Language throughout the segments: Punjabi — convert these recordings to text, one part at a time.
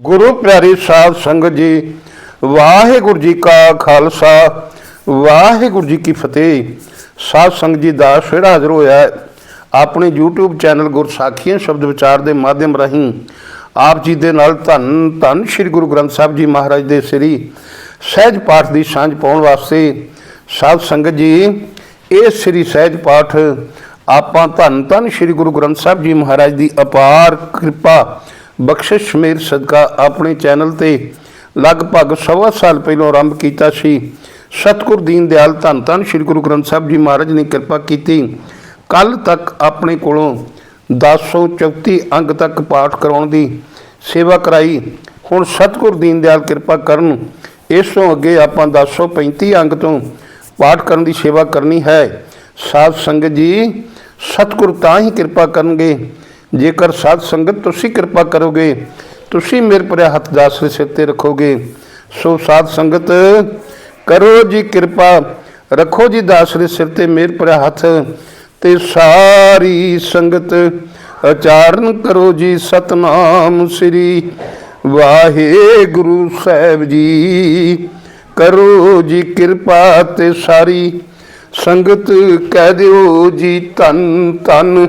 ਗੁਰੂ ਪਿਆਰੀ ਸਾਹਿਬ ਸੰਗਤ ਜੀ, ਵਾਹਿਗੁਰੂ ਜੀ ਕਾ ਖਾਲਸਾ, ਵਾਹਿਗੁਰੂ ਜੀ ਕੀ ਫਤਿਹ। ਸਾਧ ਸੰਗਤ ਜੀ ਦਾ ਫਿਰ ਹਾਜ਼ਰ ਹੋਇਆ ਆਪਣੇ YouTube ਚੈਨਲ ਗੁਰਸਾਖੀਆਂ ਸ਼ਬਦ ਵਿਚਾਰ ਦੇ ਮਾਧਿਅਮ ਰਾਹੀਂ ਆਪ ਜੀ ਦੇ ਨਾਲ ਧੰਨ ਧੰਨ ਸ੍ਰੀ ਗੁਰੂ ਗ੍ਰੰਥ ਸਾਹਿਬ ਜੀ ਮਹਾਰਾਜ ਦੇ ਸ੍ਰੀ ਸਹਿਜ ਪਾਠ ਦੀ ਸਾਂਝ ਪਾਉਣ ਵਾਸਤੇ ਸਾਧ ਸੰਗਤ ਜੀ, ਇਹ ਸ੍ਰੀ ਸਹਿਜ ਪਾਠ ਆਪਾਂ ਧੰਨ ਧੰਨ ਸ੍ਰੀ ਗੁਰੂ ਗ੍ਰੰਥ ਸਾਹਿਬ ਜੀ ਮਹਾਰਾਜ ਦੀ ਅਪਾਰ ਕਿਰਪਾ ਬਖਸ਼ਿਸ਼ ਸਮੇਰ ਸਦਕਾ ਆਪਣੇ ਚੈਨਲ ਤੇ ਲਗਭਗ ਸਵਾ ਸਾਲ ਪਹਿਲਾਂ ਆਰੰਭ ਕੀਤਾ ਸੀ। ਸਤਿਗੁਰ ਦੀਨ ਦਿਆਲ ਧੰਨ ਧੰਨ ਸ੍ਰੀ ਗੁਰੂ ਗ੍ਰੰਥ ਸਾਹਿਬ ਜੀ ਮਹਾਰਾਜ ਨੇ ਕਿਰਪਾ ਕੀਤੀ। ਕੱਲ ਤੱਕ ਆਪਣੇ ਕੋਲੋਂ 1034 ਅੰਗ ਤੱਕ ਪਾਠ ਕਰਾਉਣ ਦੀ ਸੇਵਾ ਕਰਾਈ। ਹੁਣ ਸਤਿਗੁਰ ਦੀਨ ਦਿਆਲ ਕਿਰਪਾ ਕਰਨ, ਇਸ ਤੋਂ ਅੱਗੇ ਆਪਾਂ 1035 ਅੰਗ ਤੋਂ ਪਾਠ ਕਰਨ ਦੀ ਸੇਵਾ ਕਰਨੀ ਹੈ। ਸਾਧ ਸੰਗਤ ਜੀ, ਸਤਿਗੁਰ ਤਾਂ ਹੀ ਕਿਰਪਾ ਕਰਨਗੇ ਜੇਕਰ ਸਾਧ ਸੰਗਤ ਤੁਸੀਂ ਕਿਰਪਾ ਕਰੋਗੇ, ਤੁਸੀਂ ਮੇਰੇ ਪਰੇ ਹੱਥ ਦਾਸ ਦੇ ਸਿਰ ਤੇ ਰੱਖੋਗੇ, ਸੋ ਸਾਧ ਸੰਗਤ ਕਰੋ ਜੀ ਕਿਰਪਾ, ਰੱਖੋ ਜੀ ਦਾਸ ਦੇ ਸਿਰ ਤੇ ਮੇਰੇ ਪਰੇ ਹੱਥ, ਤੇ ਸਾਰੀ ਸੰਗਤ ਉਚਾਰਨ ਕਰੋ ਜੀ ਸਤਨਾਮ ਸ੍ਰੀ ਵਾਹਿਗੁਰੂ ਸਾਹਿਬ ਜੀ। ਕਰੋ ਜੀ ਕਿਰਪਾ ਤੇ ਸਾਰੀ ਸੰਗਤ ਕਹਿ ਦਿਓ ਜੀ ਧੰਨ ਧੰਨ।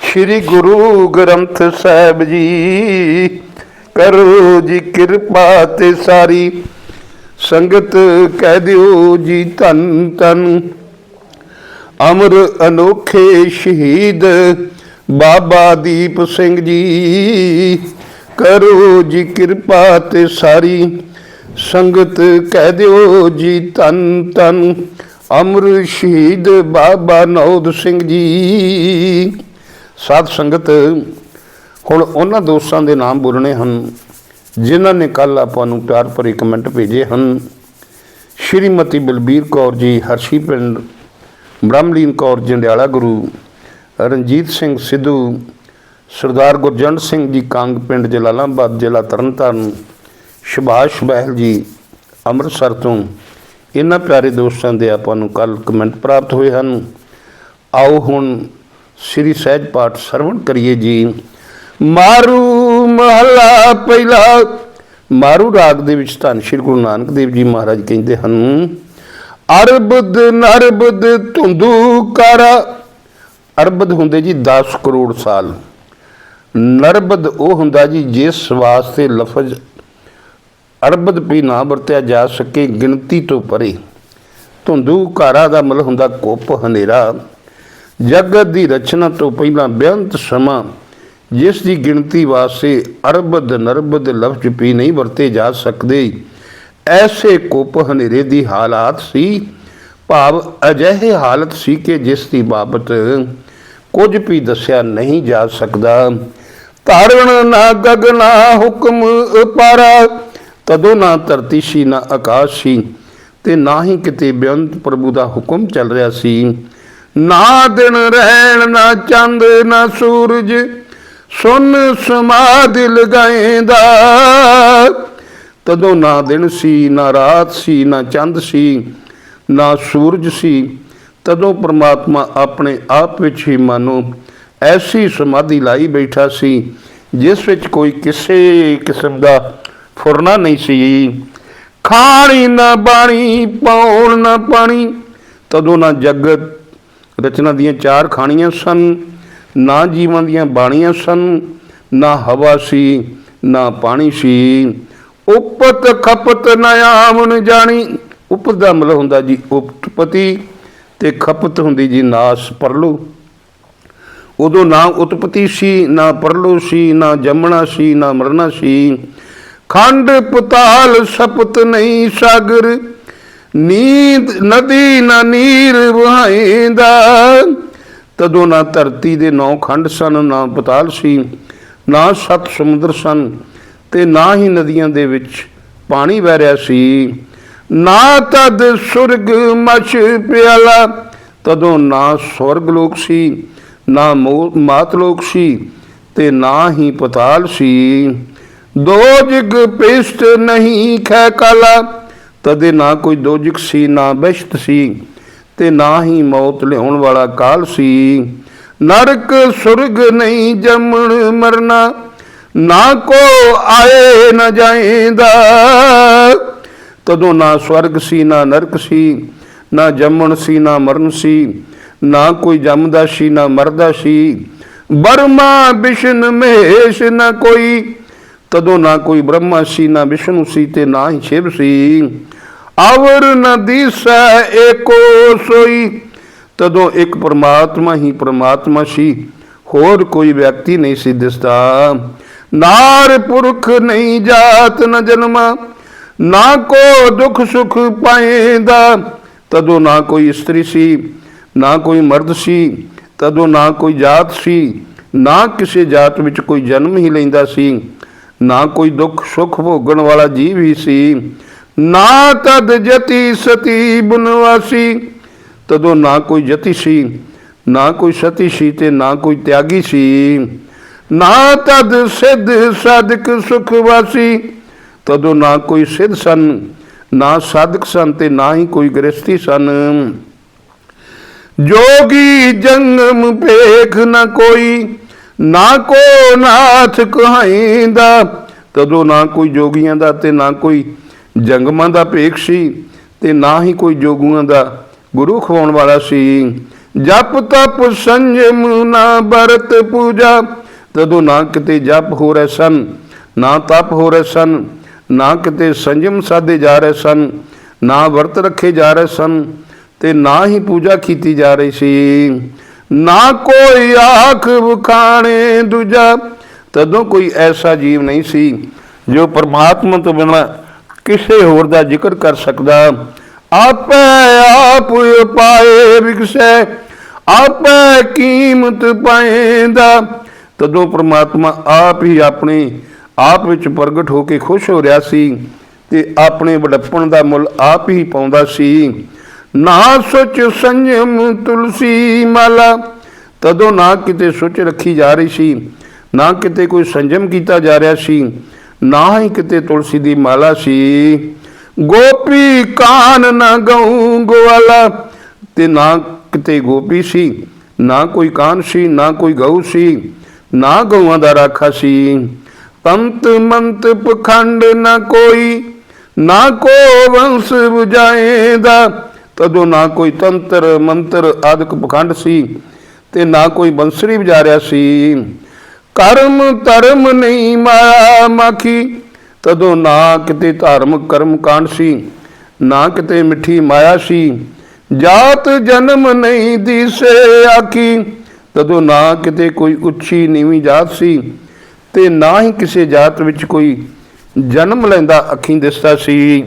ਸ੍ਰੀ ਗੁਰੂ ਗ੍ਰੰਥ ਸਾਹਿਬ ਜੀ, ਕਰੋ ਜੀ ਕਿਰਪਾ ਤੇ ਸਾਰੀ। ਸੰਗਤ ਕਹਿ ਦਿਓ ਜੀ ਧੰਨ ਧੰਨ। ਅਮਰ ਅਨੋਖੇ ਸ਼ਹੀਦ ਬਾਬਾ ਦੀਪ ਸਿੰਘ ਜੀ, ਕਰੋ ਜੀ ਕਿਰਪਾ ਤੇ ਸਾਰੀ। ਸੰਗਤ ਕਹਿ ਦਿਓ ਜੀ ਧੰਨ ਧੰਨ। ਅਮਰ ਸ਼ਹੀਦ ਬਾਬਾ ਨੌਦ ਸਿੰਘ ਜੀ ਸਾਧ ਸੰਗਤ, ਹੁਣ ਉਹਨਾਂ ਦੋਸਤਾਂ ਦੇ ਨਾਮ ਬੋਲਣੇ ਹਨ, ਜਿਨ੍ਹਾਂ ਨੇ ਕੱਲ ਆਪਾਂ ਨੂੰ ਪਿਆਰ ਭਰੇ ਕਮੈਂਟ ਭੇਜੇ ਹਨ। ਸ਼੍ਰੀਮਤੀ ਬਲਬੀਰ ਕੌਰ ਜੀ, ਹਰਸ਼ੀ ਪਿੰਡ, ਬ੍ਰਹਮਲੀਨ ਕੌਰ, ਜੰਡਿਆਲਾ ਗੁਰੂ, ਰਣਜੀਤ ਸਿੰਘ ਸਿੱਧੂ, ਸਰਦਾਰ ਗੁਰਜੰਟ ਸਿੰਘ ਜੀ, ਕਾਂਗ ਪਿੰਡ, ਜਲਾਲਾਬਾਦ, ਜ਼ਿਲ੍ਹਾ ਤਰਨਤਾਰਨ, ਸੁਭਾਸ਼ ਬਹਿਲ ਜੀ, ਅੰਮ੍ਰਿਤਸਰ ਤੋਂ। ਇਹਨਾਂ ਪਿਆਰੇ ਦੋਸਤਾਂ ਦੇ ਆਪਾਂ ਨੂੰ ਕੱਲ ਕਮੈਂਟ ਪ੍ਰਾਪਤ ਹੋਏ ਹਨ। ਆਓ ਹੁਣ ਸ੍ਰੀ ਸਹਿਜ ਪਾਠ ਸਰਵਣ ਕਰੀਏ ਜੀ। ਮਾਰੂ ਮਹਲਾ ਪਹਿਲਾ। ਮਾਰੂ ਰਾਗ ਦੇ ਵਿੱਚ ਧੰਨ ਸ਼੍ਰੀ ਗੁਰੂ ਨਾਨਕ ਦੇਵ ਜੀ ਮਹਾਰਾਜ ਕਹਿੰਦੇ ਹਨ, ਅਰਬਦ ਨਰਬਦ ਧੁੰਦੂ ਕਰ। ਅਰਬਦ ਹੁੰਦੇ ਜੀ 10 ਕਰੋੜ ਸਾਲ। ਨਰਬਦ ਉਹ ਹੁੰਦਾ ਜੀ ਜਿਸ ਵਾਸਤੇ ਲਫ਼ਜ਼ ਅਰਬਦ ਵੀ ਨਾ ਵਰਤਿਆ ਜਾ ਸਕੇ, ਗਿਣਤੀ ਤੋਂ ਪਰੇ। ਧੁੰਦੂ ਕਾਰਾ ਦਾ ਮਤਲਬ ਹੁੰਦਾ ਕੁੱਪ, ਹਨੇਰਾ। ਜਗਤ ਦੀ ਰਚਨਾ ਤੋਂ ਪਹਿਲਾਂ ਬੇਅੰਤ ਸਮਾਂ, ਜਿਸ ਦੀ ਗਿਣਤੀ ਵਾਸਤੇ ਅਰਬਦ ਨਰਬਦ ਲਫ਼ਜ਼ ਵੀ ਨਹੀਂ ਵਰਤੇ ਜਾ ਸਕਦੇ। ਐਸੇ ਕੁੱਪ ਹਨੇਰੇ ਦੀ ਹਾਲਾਤ ਸੀ, ਭਾਵ ਅਜਿਹੇ ਹਾਲਤ ਸੀ ਕਿ ਜਿਸ ਦੀ ਬਾਬਤ ਕੁਝ ਵੀ ਦੱਸਿਆ ਨਹੀਂ ਜਾ ਸਕਦਾ। ਧਾਰਣ ਨਾ ਗਗਨਾ ਹੁਕਮ ਅਪਾਰਾ ਤਦੋਂ ਨਾ ਧਰਤੀ ਸੀ ਨਾ ਆਕਾਸ਼ ਸੀ, ਤੇ ਨਾ ਹੀ ਕਿਤੇ ਬੇਅੰਤ ਪ੍ਰਭੂ ਦਾ ਹੁਕਮ ਚੱਲ ਰਿਹਾ ਸੀ। ਨਾ ਦਿਨ ਰਹਿਣ, ਨਾ ਚੰਦ, ਨਾ ਸੂਰਜ, ਸੁਨ ਸਮਾਦ ਲਗਾਏਂਦਾ। ਤਦੋਂ ਨਾ ਦਿਨ ਸੀ, ਨਾ ਰਾਤ ਸੀ, ਨਾ ਚੰਦ ਸੀ, ਨਾ ਸੂਰਜ ਸੀ, ਤਦੋਂ ਪ੍ਰਮਾਤਮਾ ਆਪਣੇ ਆਪ ਵਿੱਚ ਹੀ ਮਾਨੋ ਐਸੀ ਸਮਾਧੀ ਲਾਈ ਬੈਠਾ ਸੀ, ਜਿਸ ਵਿੱਚ ਕੋਈ ਕਿਸੇ ਕਿਸਮ ਦਾ ਫੁਰਨਾ ਨਹੀਂ ਸੀ। ਖਾਣੀ ਨਾ ਬਾਣੀ, ਪਾਉਣ ਨਾ ਪਾਣੀ, ਤਦੋਂ ਨਾ ਜਗਤ ਰਚਨਾ ਦੀਆਂ ਚਾਰ ਖਾਣੀਆਂ ਸਨ, ਨਾ ਜੀਵਾਂ ਦੀਆਂ ਬਾਣੀਆਂ ਸਨ, ਨਾ ਹਵਾ ਸੀ, ਨਾ ਪਾਣੀ ਸੀ। ਉਪਤ ਖਪਤ ਨ ਆਵਣ ਜਾਣੀ। ਉਪਤ ਦਾ ਮਤਲਬ ਹੁੰਦਾ ਜੀ ਉਤਪਤੀ ਤੇ ਖਪਤ ਹੁੰਦੀ ਜੀ ਨਾਸ ਪਰਲੋ। ਉਦੋਂ ਨਾ ਉਤਪਤੀ ਸੀ, ਨਾ ਪਰਲੋ ਸੀ, ਨਾ ਜੰਮਣਾ ਸੀ, ਨਾ ਮਰਨਾ ਸੀ। ਖੰਡ ਪਤਾਲ ਸਪਤ ਨਹੀਂ ਸਾਗਰ। ਨੀਂਦ, ਨਦੀ ਨਾ ਨੀਰ ਵਹਾਏਂਦਾ ਤਦੋਂ ਨਾ ਧਰਤੀ ਦੇ ਨੌ ਖੰਡ ਸਨ, ਨਾ ਪਤਾਲ ਸੀ, ਨਾ ਸੱਤ ਸਮੁੰਦਰ ਸਨ, ਤੇ ਨਾ ਹੀ ਨਦੀਆਂ ਦੇ ਵਿੱਚ ਪਾਣੀ ਵਹਿ ਰਿਹਾ ਸੀ। ਨਾ ਤਦ ਸੁਰਗ ਮਛ ਪਿਆਲਾ, ਤਦੋਂ ਨਾ ਸਵਰਗ ਲੋਕ ਸੀ, ਨਾ ਮੋ- ਮਾਤ ਲੋਕ ਸੀ, ਤੇ ਨਾ ਹੀ ਪਤਾਲ ਸੀ। ਦੋ ਜਿਗ ਪੇਸ਼ਟ ਨਹੀਂ ਖੈ ਕਾਲਾ ਤਦੇ ਨਾ ਕੋਈ ਦੋਜਿਕ ਸੀ, ਨਾ ਬਹਿਸ਼ਤ ਸੀ, ਤੇ ਨਾ ਹੀ ਮੌਤ ਲਿਆਉਣ ਵਾਲਾ ਕਾਲ ਸੀ। ਨਰਕ ਸੁਰਗ ਨਹੀਂ ਜੰਮਣ ਮਰਨਾ, ਨਾ ਕੋ ਆਏ ਨਾ ਜਾਏਂਦਾ। ਤਦੋਂ ਨਾ ਸਵਰਗ ਸੀ, ਨਾ ਨਰਕ ਸੀ, ਨਾ ਜੰਮਣ ਸੀ, ਨਾ ਮਰਨ ਸੀ, ਨਾ ਕੋਈ ਜੰਮਦਾ ਸੀ, ਨਾ ਮਰਦਾ ਸੀ। ਬਰਮਾ ਵਿਸ਼ਨ ਮਹੇਸ਼ ਨਾ ਕੋਈ ਤਦੋਂ ਨਾ ਕੋਈ ਬ੍ਰਹਮਾ ਸੀ, ਨਾ ਵਿਸ਼ਨੂੰ ਸੀ ਤੇ ਨਾ ਹੀ ਸ਼ਿਵ ਸੀ। ਅਵਰ ਨ ਦਿਸੈ ਏਕੋ ਸੋਈ। ਤਦੋਂ ਇੱਕ ਪਰਮਾਤਮਾ ਹੀ ਪਰਮਾਤਮਾ ਸੀ, ਹੋਰ ਕੋਈ ਵਿਅਕਤੀ ਨਹੀਂ ਸੀ ਦਿਸਦਾ। ਨਾਰ ਪੁਰਖ ਨਹੀਂ ਜਾਤ ਨ ਜਨਮਾ, ਨਾ ਕੋ ਦੁਖ ਸੁਖ ਪਾਏਂਦਾ। ਤਦੋਂ ਨਾ ਕੋਈ ਇਸਤਰੀ ਸੀ, ਨਾ ਕੋਈ ਮਰਦ ਸੀ, ਤਦੋਂ ਨਾ ਕੋਈ ਜਾਤ ਸੀ, ਨਾ ਕਿਸੇ ਜਾਤ ਵਿੱਚ ਕੋਈ ਜਨਮ ਹੀ ਲੈਂਦਾ ਸੀ। ਨਾ ਕੋਈ ਦੁੱਖ ਸੁਖ ਭੋਗਣ ਵਾਲਾ ਜੀਵ ਹੀ ਸੀ। ਨਾ ਤਦ ਜਤੀ ਸਤੀ ਬਨਵਾਸੀ। ਤਦੋਂ ਨਾ ਕੋਈ ਜਤੀ ਸੀ, ਨਾ ਕੋਈ ਸਤੀ ਸੀ ਤੇ ਨਾ ਕੋਈ ਤਿਆਗੀ ਸੀ। ਨਾ ਤਦ ਸਿੱਧ ਸਾਧਕ ਸੁਖ ਵਾਸੀ। ਤਦੋਂ ਨਾ ਕੋਈ ਸਿੱਧ ਸਨ, ਨਾ ਸਾਧਕ ਸਨ ਤੇ ਨਾ ਹੀ ਕੋਈ ਗ੍ਰਸਤੀ ਸਨ। ਜੋਗੀ ਜੰਗਮ ਭੇਖ ਨਾ ਕੋਈ ਨਾ ਕੋ ਨਾਥ ਕਹਾਈਂਦਾ, ਤਦੋਂ ਨਾ ਕੋਈ ਜੋਗੀਆਂ ਦਾ ਤੇ ਨਾ ਕੋਈ ਜੰਗਮਾਂ ਦਾ ਭੇਖ ਸੀ ਤੇ ਨਾ ਹੀ ਕੋਈ ਜੋਗੂਆਂ ਦਾ ਗੁਰੂ ਖਵਾਉਣ ਵਾਲਾ ਸੀ। ਜਪ ਤਪ ਸੰਜਮ ਨਾ ਬਰਤ ਪੂਜਾ, ਤਦੋਂ ਨਾ ਕਿਤੇ ਜਪ ਹੋ ਰਹੇ ਸਨ, ਨਾ ਤਪ ਹੋ ਰਹੇ ਸਨ, ਨਾ ਕਿਤੇ ਸੰਜਮ ਸਾਧੇ ਜਾ ਰਹੇ ਸਨ, ਨਾ ਵਰਤ ਰੱਖੇ ਜਾ ਰਹੇ ਸਨ ਤੇ ਨਾ ਹੀ ਪੂਜਾ ਕੀਤੀ ਜਾ ਰਹੀ ਸੀ। ਨਾ ਕੋਈ ਆਖ ਵਖਾਣੇ ਦੂਜਾ। ਤਦੋਂ ਕੋਈ ਐਸਾ ਜੀਵ ਨਹੀਂ ਸੀ ਜੋ ਪਰਮਾਤਮਾ ਤੋਂ ਬਿਨਾਂ ਕਿਸੇ ਹੋਰ ਦਾ ਜ਼ਿਕਰ ਕਰ ਸਕਦਾ। ਆਪੇ ਆਪ ਪਾਏ ਵਿਗਸੈ ਆਪੇ ਕੀਮਤ ਪਾਏਂਦਾ। ਤਦੋਂ ਪ੍ਰਮਾਤਮਾ ਆਪ ਹੀ ਆਪਣੇ ਆਪ ਵਿੱਚ ਪ੍ਰਗਟ ਹੋ ਕੇ ਖੁਸ਼ ਹੋ ਰਿਹਾ ਸੀ ਤੇ ਆਪਣੇ ਵਡੱਪਣ ਦਾ ਮੁੱਲ ਆਪ ਹੀ ਪਾਉਂਦਾ ਸੀ। ਨਾ ਸੁਚ ਸੰਜਮ ਤੁਲਸੀ ਮਾਲਾ। ਤਦੋਂ ਨਾ ਕਿਤੇ ਸੁਚ ਰੱਖੀ ਜਾ ਰਹੀ ਸੀ, ਨਾ ਕਿਤੇ ਕੋਈ ਸੰਜਮ ਕੀਤਾ ਜਾ ਰਿਹਾ ਸੀ, ਨਾ ਹੀ ਕਿਤੇ ਤੁਲਸੀ ਦੀ ਮਾਲਾ ਸੀ। ਗੋਪੀ ਕਾਨ ਨਾ ਗਉ ਗਵਾਲਾ ਤੇ ਨਾ ਕਿਤੇ ਗੋਪੀ ਸੀ, ਨਾ ਕੋਈ ਕਾਨ ਸੀ, ਨਾ ਕੋਈ ਗਊ ਸੀ, ਨਾ ਗਊਆਂ ਦਾ ਰਾਖਾ ਸੀ। ਪੰਤ ਮੰਤ ਪਖੰਡ ਨਾ ਕੋਈ, ਨਾ ਕੋ ਵੰਸ 부ਜਾਏਦਾ ਤਦੋਂ ਨਾ ਕੋਈ ਤੰਤਰ, ਮੰਤਰ ਆਦਿਕ ਪਖੰਡ ਸੀ ਤੇ ਨਾ ਕੋਈ ਬੰਸਰੀ ਵਜਾ ਰਿਹਾ ਸੀ। ਕਰਮ ਧਰਮ ਨਹੀਂ ਮਾਇਆ ਮਾਖੀ, ਤਦੋਂ ਨਾ ਕਿਤੇ ਧਾਰਮਿਕ ਕਰਮ ਕਾਂਡ ਸੀ, ਨਾ ਕਿਤੇ ਮਿੱਠੀ ਮਾਇਆ ਸੀ। ਜਾਤ ਜਨਮ ਨਹੀਂ ਦਿਸੇ ਆਖੀ, ਤਦੋਂ ਨਾ ਕਿਤੇ ਕੋਈ ਉੱਚੀ ਨੀਵੀਂ ਜਾਤ ਸੀ ਤੇ ਨਾ ਹੀ ਕਿਸੇ ਜਾਤ ਵਿੱਚ ਕੋਈ ਜਨਮ ਲੈਂਦਾ ਅੱਖੀਂ ਦਿਸਦਾ ਸੀ।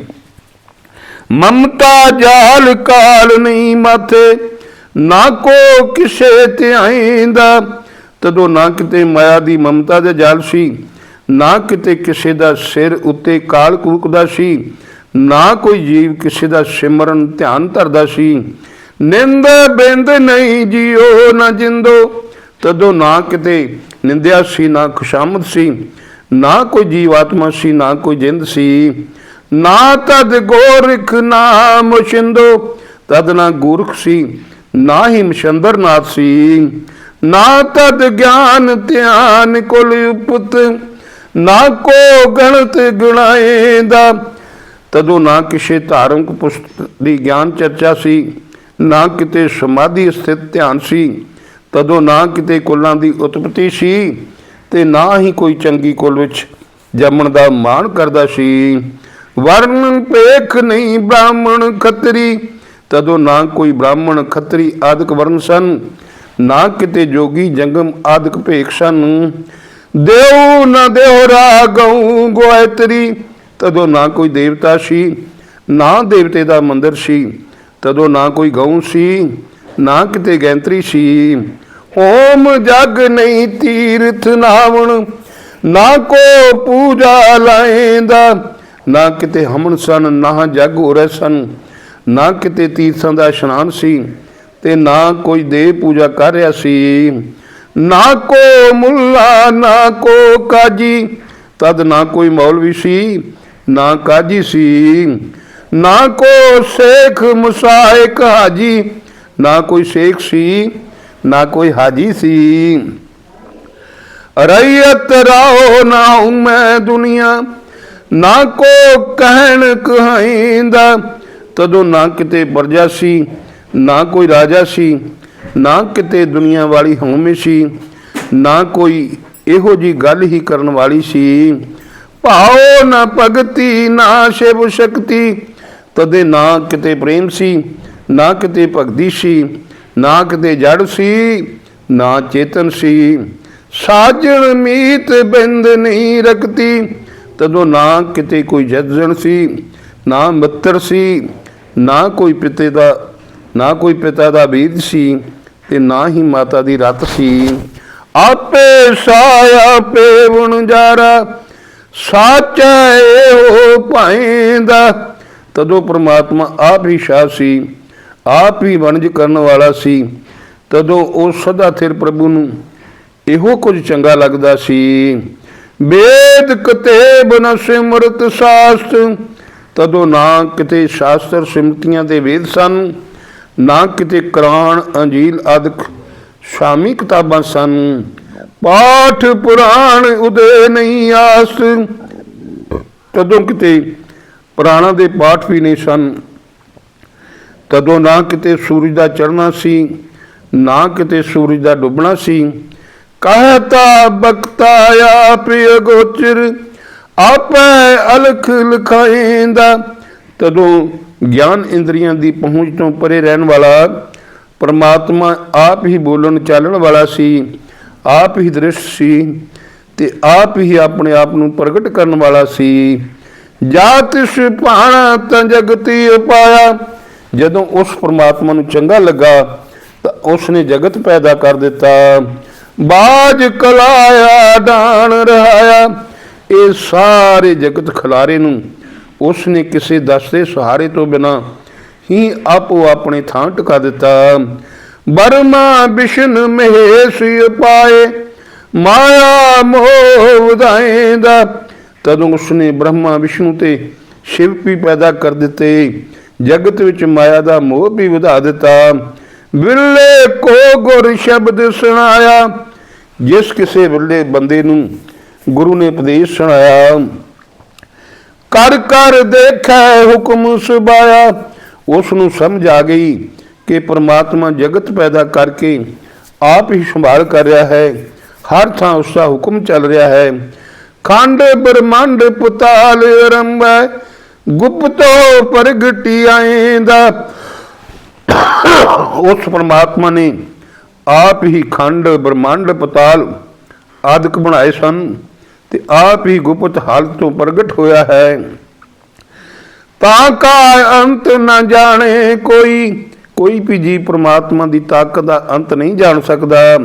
ਮਮਤਾ ਜਾਲ ਕਾਲ ਨਹੀਂ ਮਾਥੇ, ਨਾ ਕੋ ਕਿਸੇ ਧਿਆਇਂਦਾ ਤਦੋਂ ਨਾ ਕਿਤੇ ਮਾਇਆ ਦੀ ਮਮਤਾ ਦੇ ਜਾਲ ਸੀ, ਨਾ ਕਿਤੇ ਕਿਸੇ ਦਾ ਸਿਰ ਉੱਤੇ ਕਾਲ ਕੂਕਦਾ ਸੀ, ਨਾ ਕੋਈ ਜੀਵ ਕਿਸੇ ਦਾ ਸਿਮਰਨ ਧਿਆਨ ਧਰਦਾ ਸੀ। ਨਿੰਦ ਬਿੰਦ ਨਹੀਂ ਜਿਉ ਨਾ ਜਿੰਦੋ, ਤਦੋਂ ਨਾ ਕਿਤੇ ਨਿੰਦਿਆ ਸੀ, ਨਾ ਖੁਸ਼ਾਮਦ ਸੀ, ਨਾ ਕੋਈ ਜੀਵ ਆਤਮਾ ਸੀ, ਨਾ ਕੋਈ ਜਿੰਦ ਸੀ। ਨਾ ਤਦ ਗੋਰਖ ਨਾ ਮੁਸ਼ਿੰਦੋ ਤਦ ਨਾ ਗੂਰਖ ਸੀ, ਨਾ ਹੀ ਮਸ਼ੰਦਰ ਨਾਥ ਸੀ। ਨਾ ਤਦ ਗਿਆਨ ਧਿਆਨ ਕੁਲ ਉਪਤ, ਨਾ ਕੋ ਗਣਤ ਗੁਣਾਏਂਦਾ ਤਦੋਂ ਨਾ ਕਿਸੇ ਧਾਰਮਿਕ ਪੁਸਤਕ ਦੀ ਗਿਆਨ ਚਰਚਾ ਸੀ, ਨਾ ਕਿਤੇ ਸਮਾਧੀ ਸਥਿਤ ਧਿਆਨ ਸੀ। ਤਦੋਂ ਨਾ ਕਿਤੇ ਕੁਲਾਂ ਦੀ ਉਤਪਤੀ ਸੀ ਤੇ ਨਾ ਹੀ ਕੋਈ ਚੰਗੀ ਕੁੱਲ ਵਿੱਚ ਜੰਮਣ ਦਾ ਮਾਣ ਕਰਦਾ ਸੀ। ਵਰਨ ਭੇਖ ਨਹੀਂ ਬ੍ਰਾਹਮਣ ਖੱਤਰੀ। ਤਦੋਂ ਨਾ ਕੋਈ ਬ੍ਰਾਹਮਣ ਖੱਤਰੀ ਆਦਿਕ ਵਰਨ ਸਨ, ਨਾ ਕਿਤੇ ਜੋਗੀ ਜੰਗਮ ਆਦਿਕ ਭੇਖ ਸਨ। ਦੇਉ ਨ ਦੇਹਰਾ ਗਉ ਗੋਇਤਰੀ। ਤਦੋਂ ਨਾ ਕੋਈ ਦੇਵਤਾ ਸੀ, ਨਾ ਦੇਵਤੇ ਦਾ ਮੰਦਰ ਸੀ। ਤਦੋਂ ਨਾ ਕੋਈ ਗਊ ਸੀ, ਨਾ ਕਿਤੇ ਗੈਂਤਰੀ ਸੀ। ਹੋਮ ਜਗ ਨਹੀਂ ਤੀਰਥ ਨਾਵਣ, ਨਾ ਕੋ ਪੂਜਾ ਲਾਏਂਦਾ ਨਾ ਕਿਤੇ ਹਮਨ ਸਨ, ਨਾ ਜਗ ਹੋ ਰਹੇ ਸਨ, ਨਾ ਕਿਤੇ ਤੀਰਥਾਂ ਦਾ ਇਸ਼ਨਾਨ ਸੀ, ਤੇ ਨਾ ਕੋਈ ਦੇਵ ਪੂਜਾ ਕਰ ਰਿਹਾ ਸੀ। ਨਾ ਕੋ ਮੁੱਲਾ, ਨਾ ਕੋ ਕਾਜੀ, ਤਦ ਨਾ ਕੋਈ ਮੌਲਵੀ ਸੀ, ਨਾ ਕਾਜੀ ਸੀ। ਨਾ ਕੋ ਸ਼ੇਖ ਮੁਸਾਇਕ ਹਾਜੀ ਨਾ ਕੋਈ ਸ਼ੇਖ ਸੀ, ਨਾ ਕੋਈ ਹਾਜੀ ਸੀ। ਰਈਅਤ ਰਾਓ ਨਾ ਹੂੰ ਮੈਂ ਦੁਨੀਆ ਨਾ ਕੋ ਕਹਿਣ ਕਹਾਈਂਦਾ, ਤਦੋਂ ਨਾ ਕਿਤੇ ਪਰਜਾ ਸੀ, ਨਾ ਕੋਈ ਰਾਜਾ ਸੀ, ਨਾ ਕਿਤੇ ਦੁਨੀਆ ਵਾਲੀ ਹਉਮੈ ਸੀ, ਨਾ ਕੋਈ ਇਹੋ ਜੀ ਗੱਲ ਹੀ ਕਰਨ ਵਾਲੀ ਸੀ। ਭਾਉ ਨਾ ਭਗਤੀ, ਨਾ ਸ਼ਿਵ ਸ਼ਕਤੀ, ਤਦੇ ਨਾ ਕਿਤੇ ਪ੍ਰੇਮ ਸੀ, ਨਾ ਕਿਤੇ ਭਗਤੀ ਸੀ, ਨਾ ਕਿਤੇ ਜੜ ਸੀ, ਨਾ ਚੇਤਨ ਸੀ। ਸਾਜਣ ਮੀਤ ਬਿੰਦ ਨਹੀਂ ਰਖਤੀ ਤਦੋਂ ਨਾ ਕਿਤੇ ਕੋਈ ਜੱਜਣ ਸੀ, ਨਾ ਮਿੱਤਰ ਸੀ, ਨਾ ਕੋਈ ਪਿਤੇ ਦਾ, ਨਾ ਕੋਈ ਪਿਤਾ ਦਾ ਬੀਜ ਸੀ ਤੇ ਨਾ ਹੀ ਮਾਤਾ ਦੀ ਰਤ ਸੀ। ਆਪੇ ਸਾਇਆ ਪੇ ਵਣਜਾਰਾ ਸਾਚਾ ਇਹੋ ਭਾਈਂਦਾ। ਤਦੋਂ ਪ੍ਰਮਾਤਮਾ ਆਪ ਹੀ ਸ਼ਾਹ ਸੀ, ਆਪ ਹੀ ਵਣਜ ਕਰਨ ਵਾਲਾ ਸੀ। ਤਦੋਂ ਉਹ ਸਦਾ ਥਿਰ ਪ੍ਰਭੂ ਨੂੰ ਇਹੋ ਕੁਝ ਚੰਗਾ ਲੱਗਦਾ ਸੀ। ਵੇਦ ਕਤੇਬ ਨ ਸਿਮਰਤ ਸਾਸਤ, ਤਦੋਂ ਨਾ ਕਿਤੇ ਸ਼ਾਸਤਰ ਸਿਮਰਤੀਆਂ ਦੇ ਵੇਦ ਸਨ, ਨਾ ਕਿਤੇ ਕੁਰਾਨ, ਅੰਜੀਲ, ਆਦਿਕ ਸ਼ਾਮੀ ਕਿਤਾਬਾਂ ਸਨ। ਪਾਠ ਪੁਰਾਣ ਉਦੇ ਨਹੀਂ ਆਸ, ਤਦੋਂ ਕਿਤੇ ਪੁਰਾਣਾ ਦੇ ਪਾਠ ਵੀ ਨਹੀਂ ਸਨ। ਤਦੋਂ ਨਾ ਕਿਤੇ ਸੂਰਜ ਦਾ ਚੜ੍ਹਨਾ ਸੀ, ਨਾ ਕਿਤੇ ਸੂਰਜ ਦਾ ਡੁੱਬਣਾ ਸੀ ਕਹਤਾ ਬਖਤਾ ਆਪ ਅਗੋਚਰ ਆਪੇ ਅਲਖ ਲਖਾਇਂਦਾ ਤਦੋਂ ਗਿਆਨ ਇੰਦਰੀਆਂ ਦੀ ਪਹੁੰਚ ਤੋਂ ਪਰੇ ਰਹਿਣ ਵਾਲਾ ਪਰਮਾਤਮਾ ਆਪ ਹੀ ਬੋਲਣ ਚੱਲਣ ਵਾਲਾ ਸੀ, ਆਪ ਹੀ ਦ੍ਰਿਸ਼ ਸੀ ਤੇ ਆਪ ਹੀ ਆਪਣੇ ਆਪ ਨੂੰ ਪ੍ਰਗਟ ਕਰਨ ਵਾਲਾ ਸੀ। ਜਾਤ ਤਿਸ ਭਾਣਾ ਤਾਂ ਜਗਤੀ ਪਾਇਆ ਜਦੋਂ ਉਸ ਪਰਮਾਤਮਾ ਨੂੰ ਚੰਗਾ ਲੱਗਾ ਤਾਂ ਉਸ ਨੇ ਜਗਤ ਪੈਦਾ ਕਰ ਦਿੱਤਾ। ਬਾਜ ਕਲਾਇਆ, ਡਾਣ ਰਹਾਇਆ। ਇਹ ਸਾਰੇ ਜਗਤ ਖਲਾਰੇ ਨੂੰ ਉਸ ਨੇ ਕਿਸੇ ਦਸਤੇ ਸਹਾਰੇ ਤੋਂ ਬਿਨਾ ਹੀ ਆਪੋ ਆਪਣੇ ਥਾਂ ਟਿਕਾ ਦਿੱਤਾ। ਬਰਮਾ ਵਿਸ਼ਨ ਮਹੇਸ਼ ਪਾਏ ਮਾਇਆ ਮੋਹ ਵਧਾਏਂਦਾ ਤਦੋਂ ਉਸਨੇ ਬ੍ਰਹਮਾ ਵਿਸ਼ਨੂੰ ਤੇ ਸ਼ਿਵ ਵੀ ਪੈਦਾ ਕਰ ਦਿੱਤੇ। ਜਗਤ ਵਿੱਚ ਮਾਇਆ ਦਾ ਮੋਹ ਵੀ ਵਧਾ ਦਿੱਤਾ। ਵਿਰਲੇ ਕੋ ਗੁਰ ਸ਼ਬਦ ਸੁਣਾਇਆ, ਜਿਸ ਕਿਸੇ ਵਿਰਲੇ ਬੰਦੇ ਨੂੰ ਗੁਰੂ ਨੇ ਉਪਦੇਸ਼ ਸੁਣਾਇਆ, ਕਰ ਕਰ ਦੇਖੈ ਹੁਕਮ ਸੁਬਾਇਆ ਉਸ ਨੂੰ ਸਮਝ ਆ ਗਈ ਕਿ ਪ੍ਰਮਾਤਮਾ ਜਗਤ ਪੈਦਾ ਕਰਕੇ ਆਪ ਹੀ ਸੰਭਾਲ ਕਰ ਰਿਹਾ ਹੈ, ਹਰ ਥਾਂ ਉਸ ਦਾ ਹੁਕਮ ਚੱਲ ਰਿਹਾ ਹੈ। ਖੰਡ ਬ੍ਰਹਮੰਡ ਪੁਤਾਲ ਅਰੰਭੈ ਗੁਪਤੋ ਪ੍ਰਗਟੀ ਦਾ ਉਸ ਪਰਮਾਤਮਾ ਨੇ ਆਪ ਹੀ ਖੰਡ, ਬ੍ਰਹਮੰਡ, ਪਤਾਲ ਆਦਿਕ ਬਣਾਏ ਸਨ ਤੇ ਆਪ ਹੀ ਗੁਪਤ ਹਾਲਤ ਤੋਂ ਪ੍ਰਗਟ ਹੋਇਆ ਹੈ। ਤਾਂ ਕਾ ਅੰਤ ਨਾ ਜਾਣੇ ਕੋਈ ਕੋਈ ਵੀ ਜੀ ਪ੍ਰਮਾਤਮਾ ਦੀ ਤਾਕਤ ਦਾ ਅੰਤ ਨਹੀਂ ਜਾਣ ਸਕਦਾ।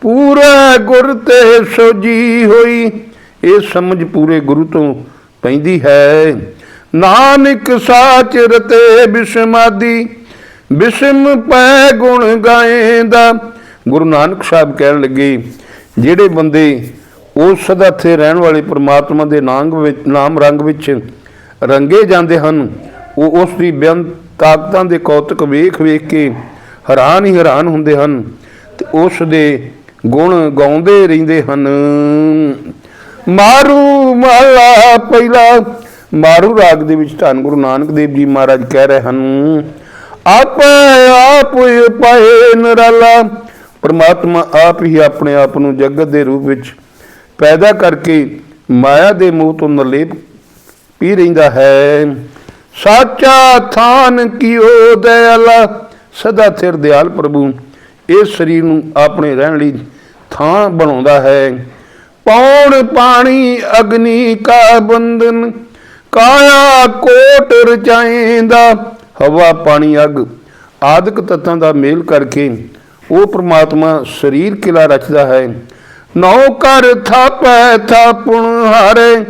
ਪੂਰਾ ਗੁਰ ਤੇ ਸੋਜੀ ਹੋਈ, ਇਹ ਸਮਝ ਪੂਰੇ ਗੁਰੂ ਤੋਂ ਪੈਂਦੀ ਹੈ। ਨਾਨਕ ਸਾਚ ਰਤੇ ਬਿਸਮਾਦੀ ਬਿਸਮ ਪੈ ਗੁਣ ਗਾਏਂਦਾ। ਗੁਰੂ ਨਾਨਕ ਸਾਹਿਬ ਕਹਿਣ ਲੱਗੇ, ਜਿਹੜੇ ਬੰਦੇ ਉਸ ਸਦਾ ਥੇ ਰਹਿਣ ਵਾਲੇ ਪ੍ਰਮਾਤਮਾ ਦੇ ਨਾਮ ਵਿੱਚ, ਨਾਮ ਰੰਗ ਵਿੱਚ ਰੰਗੇ ਜਾਂਦੇ ਹਨ, ਉਹ ਉਸ ਦੀ ਬੇਅੰਤ ਤਾਕਤਾਂ ਦੇ ਕੌਤਕ ਵੇਖ ਵੇਖ ਕੇ ਹੈਰਾਨ ਹੀ ਹੈਰਾਨ ਹੁੰਦੇ ਹਨ ਤੇ ਉਸ ਦੇ ਗੁਣ ਗਾਉਂਦੇ ਰਹਿੰਦੇ ਹਨ। ਮਾਰੂ ਮਾਲਾ ਪਹਿਲਾ, ਮਾਰੂ ਰਾਗ ਦੇ ਵਿੱਚ ਧੰਨ ਗੁਰੂ ਨਾਨਕ ਦੇਵ ਜੀ ਮਹਾਰਾਜ ਕਹਿ ਰਹੇ ਹਨ ਆਪੇ ਆਪ ਪਾਏ ਨਰਾਲਾ। ਪਰਮਾਤਮਾ ਆਪ ਹੀ ਆਪਣੇ ਆਪ ਨੂੰ ਜਗਤ ਦੇ ਰੂਪ ਵਿੱਚ ਪੈਦਾ ਕਰਕੇ ਮਾਇਆ ਦੇ ਮੋਹ ਤੋਂ ਨਿਰਲੇਪ ਪੀ ਰਹਿੰਦਾ ਹੈ। ਸਾਚਾ ਥਾਨ ਕੀਓ ਦਇਆਲਾ, ਸਦਾ ਥਿਰ ਦਿਆਲ ਪ੍ਰਭੂ ਇਸ ਸਰੀਰ ਨੂੰ ਆਪਣੇ ਰਹਿਣ ਲਈ ਥਾਂ ਬਣਾਉਂਦਾ ਹੈ। ਪੌਣ ਪਾਣੀ ਅਗਨੀ ਕਾ ਬੰਧਨ, ਕਾਇਆ ਕੋਟ ਰਚਾਏਂਦਾ ਹਵਾ, ਪਾਣੀ, ਅਗ ਆਦਿਕ ਤੱਤਾਂ ਦਾ ਮੇਲ ਕਰਕੇ ਉਹ ਪ੍ਰਮਾਤਮਾ ਸਰੀਰ ਕਿਲਾ ਰਚਦਾ ਹੈ। ਨੌ ਕਰ ਥਾਪੈ, ਥਾਪੁਣ ਹਾਰੇ।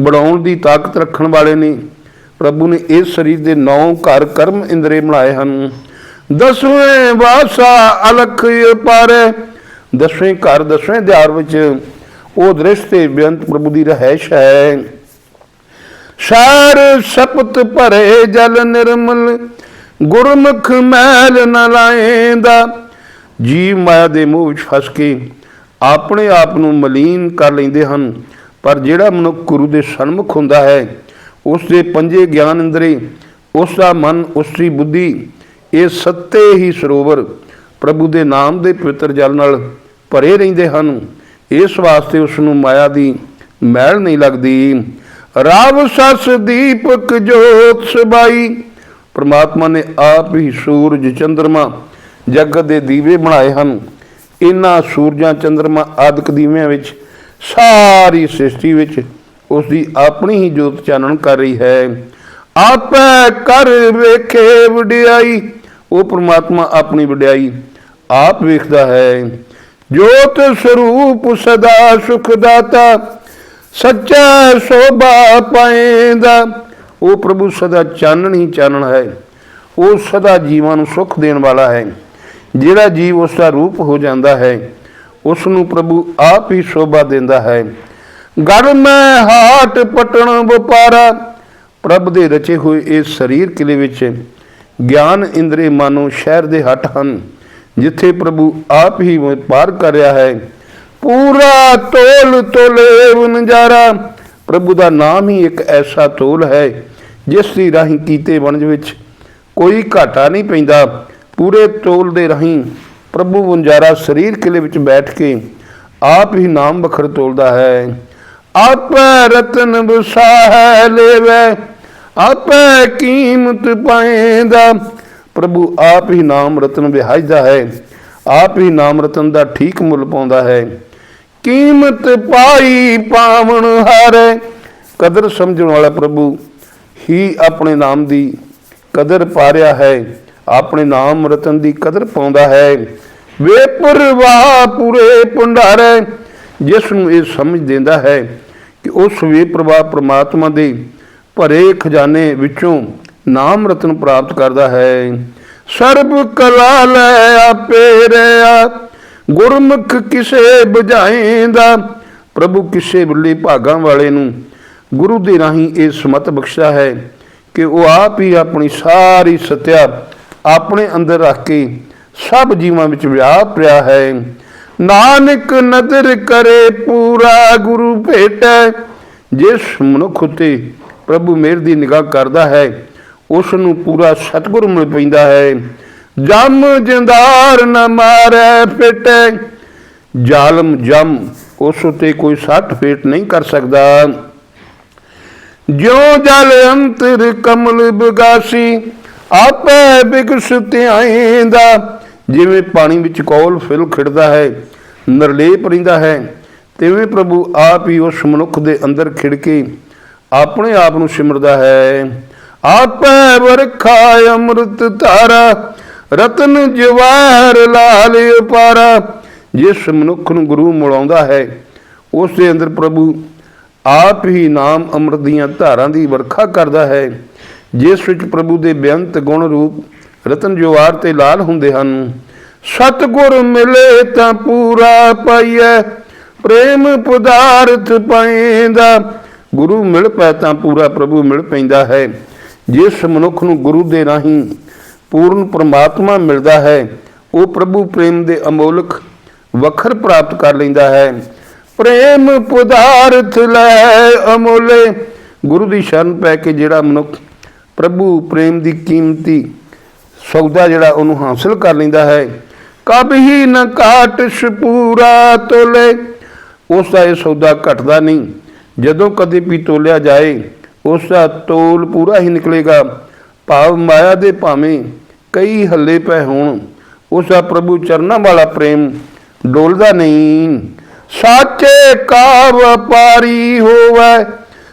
ਬਣਾਉਣ ਦੀ ਤਾਕਤ ਰੱਖਣ ਵਾਲੇ ਨੇ। ਪ੍ਰਭੂ ਨੇ ਇਸ ਸਰੀਰ ਦੇ ਨੌ ਘਰ ਕਰਮ ਇੰਦਰੇ ਬਣਾਏ ਹਨ। ਦਸਵੇਂ ਵਾਸਾ ਅਲਖ ਪਾਰੇ ਦਸਵੇਂ ਘਰ, ਦਸਵੇਂ ਦਿਆਰ ਵਿੱਚ ਉਹ ਦ੍ਰਿਸ਼ ਤੇ ਬੇਅੰਤ ਪ੍ਰਭੂ ਦੀ ਰਹਿਸ਼ ਹੈ। ਸਾਰ ਸਪਤ ਭਰੇ ਜਲ ਨਿਰਮਲ, ਗੁਰਮੁਖ ਮੈਲ ਨ ਲਾਏਂਦਾ। ਜੀ ਮਾਇਆ ਦੇ ਮੋਹ ਵਿੱਚ ਫਸ ਕੇ ਆਪਣੇ ਆਪ ਨੂੰ ਮਲੀਨ ਕਰ ਲੈਂਦੇ ਹਨ, ਪਰ ਜਿਹੜਾ ਮਨੁੱਖ ਗੁਰੂ ਦੇ ਸਨਮੁਖ ਹੁੰਦਾ ਹੈ ਉਸ ਦੇ ਪੰਜੇ ਗਿਆਨ ਇੰਦਰੀ ਉਸ ਦਾ ਮਨ ਉਸ ਦੀ ਬੁੱਧੀ, ਇਹ ਸੱਤੇ ਹੀ ਸਰੋਵਰ ਪ੍ਰਭੂ ਦੇ ਨਾਮ ਦੇ ਪਵਿੱਤਰ ਜਲ ਨਾਲ ਭਰੇ ਰਹਿੰਦੇ ਹਨ। ਇਸ ਵਾਸਤੇ ਉਸ ਨੂੰ ਮਾਇਆ ਦੀ ਮੈਲ ਨਹੀਂ ਲੱਗਦੀ। ਰਾਵ ਸਸ ਦੀਪਕ ਜੋਤ ਸਬਾਈ। ਪ੍ਰਮਾਤਮਾ ਨੇ ਆਪ ਹੀ ਸੂਰਜ ਚੰ드ਰਮਾ ਜਗਤ ਦੇ ਦੀਵੇ ਬਣਾਏ ਹਨ। ਇਹਨਾਂ ਸੂਰਜਾਂ ਚੰ드ਰਮਾ ਆਦਿਕ ਦੀਵਿਆਂ ਵਿੱਚ, ਸਾਰੀ ਸ੍ਰਿਸ਼ਟੀ ਵਿੱਚ ਉਸ ਦੀ ਆਪਣੀ ਹੀ ਜੋਤ ਚਾਨਣ ਕਰ ਰਹੀ ਹੈ। ਆਪੇ ਕਰ ਵੇਖੇ ਵਡਿਆਈ, ਉਹ ਪ੍ਰਮਾਤਮਾ ਆਪਣੀ ਵਡਿਆਈ ਆਪ ਵੇਖਦਾ ਹੈ। ਜੋਤ ਸਰੂਪ ਸਦਾ ਸੁਖ ਦਾਤਾ ਸੱਚਾ ਸੋਭਾ ਪਾਏਂਦਾ। ਉਹ ਪ੍ਰਭੂ ਸਦਾ ਚਾਨਣ ਹੀ ਚਾਨਣ ਹੈ। ਉਹ ਸਦਾ ਜੀਵਾਂ ਨੂੰ ਸੁਖ ਦੇਣ ਵਾਲਾ ਹੈ। ਜਿਹੜਾ ਜੀਵ ਉਸ ਦਾ ਰੂਪ ਹੋ ਜਾਂਦਾ ਹੈ ਉਸ ਨੂੰ ਪ੍ਰਭੂ ਆਪ ਹੀ ਸ਼ੋਭਾ ਦਿੰਦਾ ਹੈ। ਗਰਮ ਹਾਟ ਪਟਣ ਵਪਾਰਾ। ਪ੍ਰਭ ਦੇ ਰਚੇ ਹੋਏ ਇਸ ਸਰੀਰ ਕਿਲੇ ਵਿੱਚ ਗਿਆਨ ਇੰਦਰੀ ਮਾਨੋ ਸ਼ਹਿਰ ਦੇ ਹੱਟ ਹਨ, ਜਿੱਥੇ ਪ੍ਰਭੂ ਆਪ ਹੀ ਵਪਾਰ ਕਰ ਰਿਹਾ ਹੈ। ਪੂਰਾ ਤੋਲ ਤੋਲੇ ਨਜ਼ਾਰਾ ਪ੍ਰਭੂ ਦਾ ਨਾਮ ਹੀ ਇੱਕ ਐਸਾ ਤੋਲ ਹੈ, ਜਿਸ ਦੀ ਰਾਹੀਂ ਕੀਤੇ ਵਣਜ ਵਿੱਚ ਕੋਈ ਘਾਟਾ ਨਹੀਂ ਪੈਂਦਾ। ਪੂਰੇ ਤੋਲ ਦੇ ਰਾਹੀਂ ਪ੍ਰਭੂ ਵੰਜਾਰਾ ਸਰੀਰ ਕਿਲੇ ਵਿੱਚ ਬੈਠ ਕੇ ਆਪ ਹੀ ਨਾਮ ਬਖਰ ਤੋਲਦਾ ਹੈ। ਆਪ ਰਤਨ ਵਸਾਹ ਲੈਵੇ, ਆਪ ਕੀਮਤ ਪਾਏਂਦਾ। ਪ੍ਰਭੂ ਆਪ ਹੀ ਨਾਮ ਰਤਨ ਵਿਹਾਜਦਾ ਹੈ, ਆਪ ਹੀ ਨਾਮ ਰਤਨ ਦਾ ਠੀਕ ਮੁੱਲ ਪਾਉਂਦਾ ਹੈ। ਕੀਮਤ ਪਾਈ ਪਾਵਨ ਹਾਰੇ। ਕਦਰ ਸਮਝਣ ਵਾਲਾ ਪ੍ਰਭੂ, ਹੀ ਆਪਣੇ ਨਾਮ ਦੀ ਕਦਰ ਪਾ ਹੈ। ਆਪਣੇ ਨਾਮ ਰਤਨ ਦੀ ਕਦਰ ਪਾਉਂਦਾ ਹੈ। ਵੇ ਪਰਵਾਹ ਪੂਰੇ ਭੰਡਾਰੇ ਜਿਸ ਨੂੰ ਇਹ ਸਮਝ ਦਿੰਦਾ ਹੈ ਕਿ ਉਸ ਵੇ ਪ੍ਰਵਾਹ ਪ੍ਰਮਾਤਮਾ ਦੇ ਭਰੇ ਖਜ਼ਾਨੇ ਵਿੱਚੋਂ ਨਾਮ ਰਤਨ ਪ੍ਰਾਪਤ ਕਰਦਾ ਹੈ। ਸਰਬ ਕਲਾ ਲੈ ਆਪੇ ਰਿਆ ਗੁਰਮੁਖ ਕਿਸੇ ਬੁਝਾਏਂਦਾ, ਪ੍ਰਭੂ ਕਿਸੇ ਬੱਲੇ ਭਾਗਾਂ ਵਾਲੇ ਨੂੰ। ਗੁਰੂ ਦੇ ਰਾਹੀਂ ਇਹ ਸਮਤ ਬਖਸ਼ਦਾ ਹੈ ਕਿ ਉਹ ਆਪ ਹੀ ਆਪਣੀ ਸਾਰੀ ਸਤਿਆ ਆਪਣੇ ਅੰਦਰ ਰੱਖ ਕੇ ਸਭ ਜੀਵਾਂ ਵਿੱਚ ਵਿਆਪ ਰਿਹਾ ਹੈ। ਨਾਨਕ ਨਦਰ ਕਰੇ ਪੂਰਾ ਗੁਰੂ ਭੇਟੈ, ਜਿਸ ਮਨੁੱਖ ਉਤੇ ਪ੍ਰਭੂ ਮੇਰ ਦੀ ਨਿਗਾਹ ਕਰਦਾ ਹੈ ਉਸ ਨੂੰ ਪੂਰਾ ਸਤਿਗੁਰੂ ਮਿਲ ਪੈਂਦਾ ਹੈ। ਜਮ ਜਿੰਦਾਰ ਨ ਮਾਰੈ ਫਿਟੈ। ਜ਼ਾਲਮ ਜਮ, ਉਸ ਉਤੇ ਕੋਈ ਸੱਟ ਫੇਟ ਨਹੀਂ ਕਰ ਸਕਦਾ। ਜਿਉ ਜਲ ਅੰਤਰ ਕਮਲ ਬਗਾਸੀ, ਆਪੇ ਬਿਗਸ ਧਿਆਏਂਦਾ। ਜਿਵੇਂ ਪਾਣੀ ਵਿੱਚ ਕੌਲ ਫਿਲ ਖਿੜਦਾ ਹੈ, ਨਰਲੇਪ ਰਹਿੰਦਾ ਹੈ, ਤਿਵੇਂ ਪ੍ਰਭੂ ਆਪ ਹੀ ਉਸ ਮਨੁੱਖ ਦੇ ਅੰਦਰ ਖਿੜ ਕੇ ਆਪਣੇ ਆਪ ਨੂੰ ਸਿਮਰਦਾ ਹੈ। ਆਪੇ ਵਰਖਾ ਅੰਮ੍ਰਿਤ ਧਾਰਾ ਰਤਨ ਜਵਾਹਰ ਲਾਲ ਉਪਾਰਾ, ਜਿਸ ਮਨੁੱਖ ਨੂੰ ਗੁਰੂ ਮਿਲਾਉਂਦਾ ਹੈ, ਉਸ ਦੇ ਅੰਦਰ ਪ੍ਰਭੂ ਆਪ ਹੀ ਨਾਮ ਅੰਮ੍ਰਿਤ ਦੀਆਂ ਧਾਰਾਂ ਦੀ ਵਰਖਾ ਕਰਦਾ ਹੈ, ਜਿਸ ਵਿੱਚ ਪ੍ਰਭੂ ਦੇ ਬੇਅੰਤ ਗੁਣ ਰੂਪ ਰਤਨ ਜਵਾਰ ਤੇ ਲਾਲ ਹੁੰਦੇ ਹਨ। ਸਤਗੁਰ ਮਿਲੇ ਤਾਂ ਪੂਰਾ ਪਾਈਐ, ਪ੍ਰੇਮ ਪਦਾਰਥ ਪਾਏਂਦਾ ਗੁਰੂ ਮਿਲ ਪੈ ਤਾਂ ਪੂਰਾ ਪ੍ਰਭੂ ਮਿਲ ਪੈਂਦਾ ਹੈ, ਜਿਸ ਮਨੁੱਖ ਨੂੰ ਗੁਰੂ ਦੇ ਰਾਹੀਂ ਪੂਰਨ ਪ੍ਰਮਾਤਮਾ ਮਿਲਦਾ ਹੈ, ਉਹ ਪ੍ਰਭੂ ਪ੍ਰੇਮ ਦੇ ਅਮੋਲਕ ਵਖਰ ਪ੍ਰਾਪਤ ਕਰ ਲੈਂਦਾ ਹੈ। ਪ੍ਰੇਮ ਪਦਾਰਥ ਲੈ ਅਮੋਲੇ। ਗੁਰੂ ਦੀ ਸ਼ਰਨ ਪੈ ਕੇ ਜਿਹੜਾ ਮਨੁੱਖ ਪ੍ਰਭੂ ਪ੍ਰੇਮ ਦੀ ਕੀਮਤੀ ਸੌਦਾ ਜਿਹੜਾ ਉਹਨੂੰ ਹਾਸਲ ਕਰ ਲੈਂਦਾ ਹੈ ਕਬਹੀ ਨ ਕਾਟ ਪੂਰਾ ਤੋਲੇ। ਉਸ ਦਾ ਇਹ ਸੌਦਾ ਘਟਦਾ ਨਹੀਂ। ਜਦੋਂ ਕਦੇ ਵੀ ਤੋਲਿਆ ਜਾਏ, ਉਸ ਦਾ ਤੋਲ ਪੂਰਾ ਹੀ ਨਿਕਲੇਗਾ। ਭਾਵ ਮਾਇਆ ਦੇ ਭਾਵੇਂ ਕਈ ਹੱਲੇ ਪੈ ਹੋਣ। ਉਸ ਦਾ ਪ੍ਰਭੂ ਚਰਨਾਂ ਵਾਲਾ ਪ੍ਰੇਮ ਡੋਲਦਾ ਨਹੀਂ। ਸਾਚੇ ਕਾ ਵਪਾਰੀ ਹੋਵੇ,